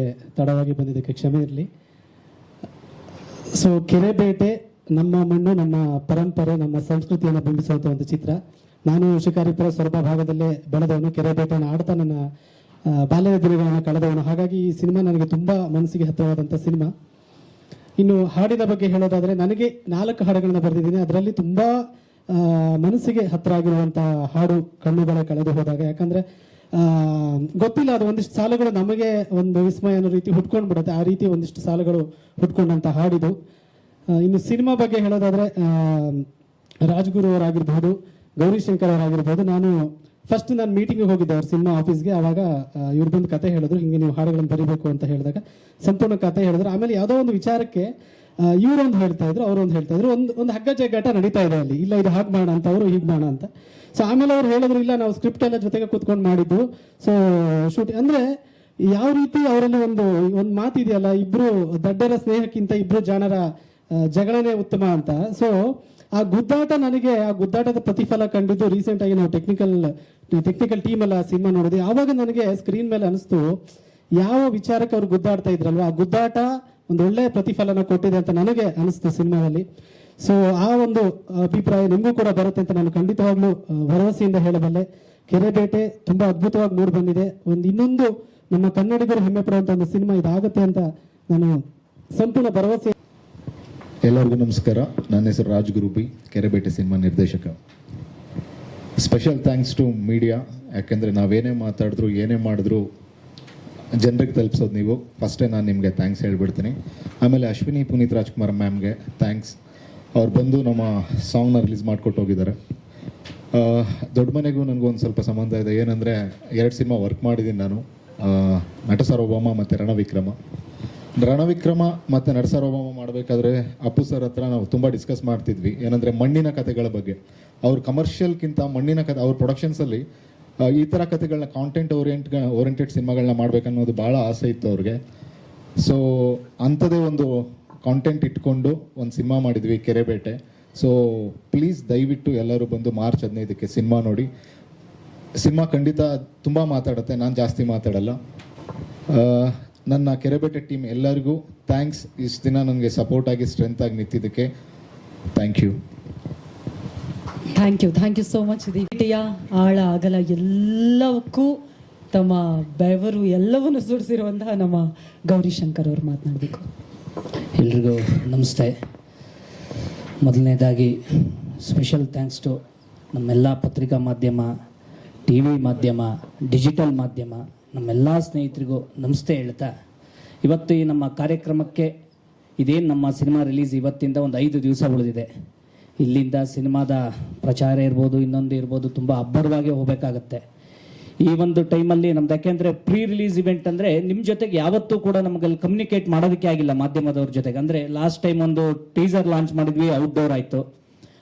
ತಡವಾಗಿ ಬಂದಿದ್ದಕ್ಕೆ ಕ್ಷಮೆ ಇರಲಿ. ಸೊ ಕೆರೆಬೇಟೆ ನಮ್ಮ ಮಣ್ಣು, ನಮ್ಮ ಪರಂಪರೆ, ನಮ್ಮ ಸಂಸ್ಕೃತಿಯನ್ನು ಬಿಂಬಿಸುವಂಥ ಒಂದು ಚಿತ್ರ. ನಾನು ಶಿಕಾರಿಪುರ ಸೊರಬ ಭಾಗದಲ್ಲೇ ಬೆಳೆದವನು, ಕೆರೆಬೇಟೆಯನ್ನು ಆಡ್ತಾ ನನ್ನ ಬಾಲ್ಯದ ದಿನಗಳನ್ನು ಕಳೆದವನು. ಹಾಗಾಗಿ ಈ ಸಿನಿಮಾ ನನಗೆ ತುಂಬ ಮನಸ್ಸಿಗೆ ಹತ್ತಿರವಾದಂಥ ಸಿನಿಮಾ. ಇನ್ನು ಹಾಡಿನ ಬಗ್ಗೆ ಹೇಳೋದಾದರೆ, ನನಗೆ ನಾಲ್ಕು ಹಾಡುಗಳನ್ನ ಬರೆದಿದ್ದೀನಿ. ಅದರಲ್ಲಿ ತುಂಬಾ ಮನಸ್ಸಿಗೆ ಹತ್ತಿರ ಆಗಿರುವಂಥ ಹಾಡು ಕಣ್ಣುಗಳ ಕಳೆದು ಹೋದಾಗ. ಯಾಕಂದ್ರೆ ಗೊತ್ತಿಲ್ಲ, ಅದು ಒಂದಿಷ್ಟು ಸಾಲುಗಳು ನಮಗೆ ಒಂದು ವಿಸ್ಮಯ ಅನ್ನೋ ರೀತಿ ಹುಟ್ಕೊಂಡು ಬಿಡುತ್ತೆ ಆ ರೀತಿ ಒಂದಿಷ್ಟು ಸಾಲುಗಳು ಹುಟ್ಕೊಂಡಂತ ಹಾಡಿದು. ಇನ್ನು ಸಿನಿಮಾ ಬಗ್ಗೆ ಹೇಳೋದಾದ್ರೆ ರಾಜ್ಗುರು ಅವರಾಗಿರ್ಬೋದು ಗೌರಿಶಂಕರ್ ಅವರಾಗಿರ್ಬೋದು ನಾನು ಫಸ್ಟ್ ನಾನು ಮೀಟಿಂಗ್ ಹೋಗಿದ್ದೆ ಅವ್ರ ಸಿನಿಮಾ ಆಫೀಸ್ಗೆ ಅವಾಗ ಇವ್ರು ಬಂದು ಕತೆ ಹೇಳಿದ್ರು. ಹಿಂಗೆ ನೀವು ಹಾಡುಗಳನ್ನು ಬರೀಬೇಕು ಅಂತ ಹೇಳಿದಾಗ ಸಂಪೂರ್ಣ ಕತೆ ಹೇಳಿದ್ರು. ಆಮೇಲೆ ಯಾವುದೋ ಒಂದು ವಿಚಾರಕ್ಕೆ ಇವರೊಂದು ಹೇಳ್ತಾ ಇದ್ರು, ಅವರೊಂದು ಹೇಳ್ತಾ ಇದ್ರು. ಒಂದು ಒಂದು ಹಗ್ಗ ಜಗ್ಗಾಟ ನಡೀತಾ ಇದೆ ಅಲ್ಲಿ. ಇಲ್ಲ, ಇದು ಹಾಗೆ ಮಾಡೋಣ ಅಂತ, ಅವರು ಹೀಗೆ ಅಂತ. ಸೊ ಆಮೇಲೆ ಅವ್ರು ಹೇಳಿದ್ರು, ಇಲ್ಲ, ನಾವು ಸ್ಕ್ರಿಪ್ಟ್ ಎಲ್ಲ ಜೊತೆಗೆ ಕೂತ್ಕೊಂಡು ಮಾಡಿದ್ದು. ಸೊ ಶೂಟ್ ಅಂದ್ರೆ ಯಾವ ರೀತಿ ಅವರಲ್ಲಿ ಒಂದು ಒಂದು ಮಾತಿದೆಯಲ್ಲ, ಇಬ್ರು ದಡ್ಡರ ಸ್ನೇಹಕ್ಕಿಂತ ಇಬ್ರು ಜನರ ಜಗಳನೇ ಉತ್ತಮ ಅಂತ. ಸೊ ಆ ಗುದ್ದಾಟ ನನಗೆ, ಆ ಗುದ್ದಾಟದ ಪ್ರತಿಫಲ ಕಂಡಿದ್ದು ರೀಸೆಂಟ್ ಆಗಿ ನಾವು ಟೆಕ್ನಿಕಲ್ ಟೆಕ್ನಿಕಲ್ ಟೀಮ್ ಎಲ್ಲ ಸಿನಿಮಾ ನೋಡಿದೆ ಆವಾಗ ನನಗೆ ಸ್ಕ್ರೀನ್ ಮೇಲೆ ಅನಿಸ್ತು, ಯಾವ ವಿಚಾರಕ್ಕೆ ಅವ್ರು ಗುದ್ದಾಡ್ತಾ ಇದ್ರಲ್ವ? ಆ ಗುದ್ದಾಟ ಒಂದು ಒಳ್ಳೆ ಪ್ರತಿಫಲನ ಕೊಟ್ಟಿದೆ ಅಂತ ನನಗೆ ಅನಿಸ್ತು ಸಿನಿಮಾದಲ್ಲಿ. ಸೊ ಆ ಒಂದು ಅಭಿಪ್ರಾಯ ನಿಮಗೂ ಕೂಡ ಬರುತ್ತೆ ಅಂತ ನಾನು ಖಂಡಿತವಾಗ್ಲೂ ಭರವಸೆಯಿಂದ ಹೇಳಬಲ್ಲೆ. ಕೆರೆಬೇಟೆ ತುಂಬಾ ಅದ್ಭುತವಾಗಿ ಮೂಡಿ ಬಂದಿದೆ. ಒಂದು ಇನ್ನೊಂದು ನಮ್ಮ ಕನ್ನಡಿಗರು ಹೆಮ್ಮೆ ಪಡುವಂತ ಒಂದು ಸಿನಿಮಾ ಇದಾಗುತ್ತೆ ಅಂತ ನಾನು ಸಂಪೂರ್ಣ ಭರವಸೆ ಎಲ್ಲರಿಗೂ ನಮಸ್ಕಾರ. ನನ್ನ ಹೆಸರು ರಾಜ್ ಗುರುಬಿ ಕೆರೆಬೇಟೆ ಸಿನಿಮಾ ನಿರ್ದೇಶಕ. ಸ್ಪೆಷಲ್ ಥ್ಯಾಂಕ್ಸ್ ಟು ಮೀಡಿಯಾ ಯಾಕೆಂದರೆ ನಾವೇನೇ ಮಾತಾಡಿದ್ರು, ಏನೇ ಮಾಡಿದ್ರು ಜನರಿಗೆ ತಲುಪಿಸೋದು ನೀವು. ಫಸ್ಟೇ ನಾನು ನಿಮಗೆ ಥ್ಯಾಂಕ್ಸ್ ಹೇಳ್ಬಿಡ್ತೀನಿ. ಆಮೇಲೆ ಅಶ್ವಿನಿ ಪುನೀತ್ ರಾಜ್ಕುಮಾರ್ ಮ್ಯಾಮ್ಗೆ ಥ್ಯಾಂಕ್ಸ್ ಅವ್ರು ಬಂದು ನಮ್ಮ ಸಾಂಗ್ನ ರಿಲೀಸ್ ಮಾಡಿಕೊಟ್ಟು ಹೋಗಿದ್ದಾರೆ. ದೊಡ್ಡ ಮನೆಗೂ ನನಗೂ ಒಂದು ಸ್ವಲ್ಪ ಸಂಬಂಧ ಇದೆ. ಏನಂದರೆ, ಎರಡು ಸಿನಿಮಾ ವರ್ಕ್ ಮಾಡಿದ್ದೀನಿ ನಾನು. ನಟ ಸಾರ್ವಭೌಮ ಮತ್ತು ರಣವಿಕ್ರಮ. ರಣವಿಕ್ರಮ ಮತ್ತು ನಟ ಸಾರ್ವಭೌಮ ಮಾಡಬೇಕಾದ್ರೆ ಅಪ್ಪು ಸರ್ ಹತ್ರ ನಾವು ತುಂಬ ಡಿಸ್ಕಸ್ ಮಾಡ್ತಿದ್ವಿ. ಏನಂದರೆ ಮಣ್ಣಿನ ಕಥೆಗಳ ಬಗ್ಗೆ. ಅವ್ರ ಕಮರ್ಷಿಯಲ್ಗಿಂತ ಮಣ್ಣಿನ ಕಥೆ, ಅವ್ರ ಪ್ರೊಡಕ್ಷನ್ಸಲ್ಲಿ ಈ ಥರ ಕಥೆಗಳನ್ನ ಕಾಂಟೆಂಟ್ ಓರಿಯೆಂಟ್ ಓರಿಯೆಂಟೆಡ್ ಸಿನಿಮಾಗಳನ್ನ ಮಾಡ್ಬೇಕನ್ನೋದು ಭಾಳ ಆಸೆ ಇತ್ತು ಅವ್ರಿಗೆ. ಸೊ ಅಂಥದ್ದೇ ಒಂದು ಕಾಂಟೆಂಟ್ ಇಟ್ಕೊಂಡು ಒಂದು ಸಿನಿಮಾ ಮಾಡಿದ್ವಿ ಕೆರೆಬೇಟೆ. ಸೊ ಪ್ಲೀಸ್ ದಯವಿಟ್ಟು ಎಲ್ಲರೂ ಬಂದು ಮಾರ್ಚ್ ಹದಿನೈದಕ್ಕೆ ಸಿನಿಮಾ ನೋಡಿ. ಸಿನಿಮಾ ಖಂಡಿತ ತುಂಬ ಮಾತಾಡುತ್ತೆ, ನಾನು ಜಾಸ್ತಿ ಮಾತಾಡಲ್ಲ. ನನ್ನ ಕೆರೆಬೇಟೆ ಟೀಮ್ ಎಲ್ಲರಿಗೂ ಥ್ಯಾಂಕ್ಸ್ ಇಷ್ಟು ದಿನ ನನಗೆ ಸಪೋರ್ಟ್ ಆಗಿ ಸ್ಟ್ರೆಂತ್ ಆಗಿ ನಿಂತಿದ್ದಕ್ಕೆ thank you thank you thank you so much ದಿಟಿಯ ಆಳ, ಅಗಲ ಎಲ್ಲವಕ್ಕೂ ತಮ್ಮ ಬೆವರು ಎಲ್ಲವನ್ನು ಸುರಿಸಿರುವಂತಹ ನಮ್ಮ ಗೌರಿಶಂಕರ್ ಅವರು ಮಾತನಾಡಬೇಕು. ಎಲ್ರಿಗೂ ನಮಸ್ತೆ. ಮೊದಲನೇದಾಗಿ ಸ್ಪೆಷಲ್ ಥ್ಯಾಂಕ್ಸ್ ಟು ನಮ್ಮೆಲ್ಲ ಪತ್ರಿಕಾ ಮಾಧ್ಯಮ ಟಿ ವಿ ಮಾಧ್ಯಮ ಡಿಜಿಟಲ್ ಮಾಧ್ಯಮ, ನಮ್ಮೆಲ್ಲ ಸ್ನೇಹಿತರಿಗೂ ನಮಸ್ತೆ ಹೇಳ್ತಾ, ಇವತ್ತು ಈ ನಮ್ಮ ಕಾರ್ಯಕ್ರಮಕ್ಕೆ ಇದೇನು ನಮ್ಮ ಸಿನಿಮಾ ರಿಲೀಸ್ ಇವತ್ತಿಂದ ಒಂದು ಐದು ದಿವಸ ಉಳಿದಿದೆ. ಇಲ್ಲಿಂದ ಸಿನಿಮಾದ ಪ್ರಚಾರ ಇರ್ಬೋದು, ಇನ್ನೊಂದು ಇರ್ಬೋದು, ತುಂಬ ಅಬ್ಬರವಾಗಿ ಹೋಗಬೇಕಾಗತ್ತೆ. ಈ ಒಂದು ಟೈಮಲ್ಲಿ ನಮ್ದು ಯಾಕೆಂದ್ರೆ ಪ್ರೀ ರಿಲೀಸ್ ಇವೆಂಟ್ ಅಂದ್ರೆ ನಿಮ್ಮ ಜೊತೆಗೆ ಯಾವತ್ತೂ ಕೂಡ ನಮಗೆ ಕಮ್ಯುನಿಕೇಟ್ ಮಾಡೋದಕ್ಕೆ ಆಗಿಲ್ಲ ಮಾಧ್ಯಮದವ್ರ ಜೊತೆಗೆ. ಅಂದ್ರೆ ಲಾಸ್ಟ್ ಟೈಮ್ ಒಂದು ಟೀಸರ್ ಲಾಂಚ್ ಮಾಡಿದ್ವಿ ಔಟ್ಡೋರ್ ಆಯ್ತು.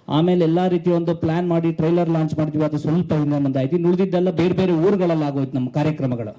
ಆಮೇಲೆ ಎಲ್ಲಾ ರೀತಿ ಒಂದು ಪ್ಲಾನ್ ಮಾಡಿ ಟ್ರೈಲರ್ ಲಾಂಚ್ ಮಾಡಿದ್ವಿ, ಅದು ಸ್ವಲ್ಪ ಹಿಂದೆ ಮುಂದಾಯ್ತು ಉಳಿದಿದ್ದೆಲ್ಲ ಬೇರೆ ಬೇರೆ ಊರುಗಳಲ್ಲಿ ಆಗೋಯ್ತು ನಮ್ಮ ಕಾರ್ಯಕ್ರಮಗಳು.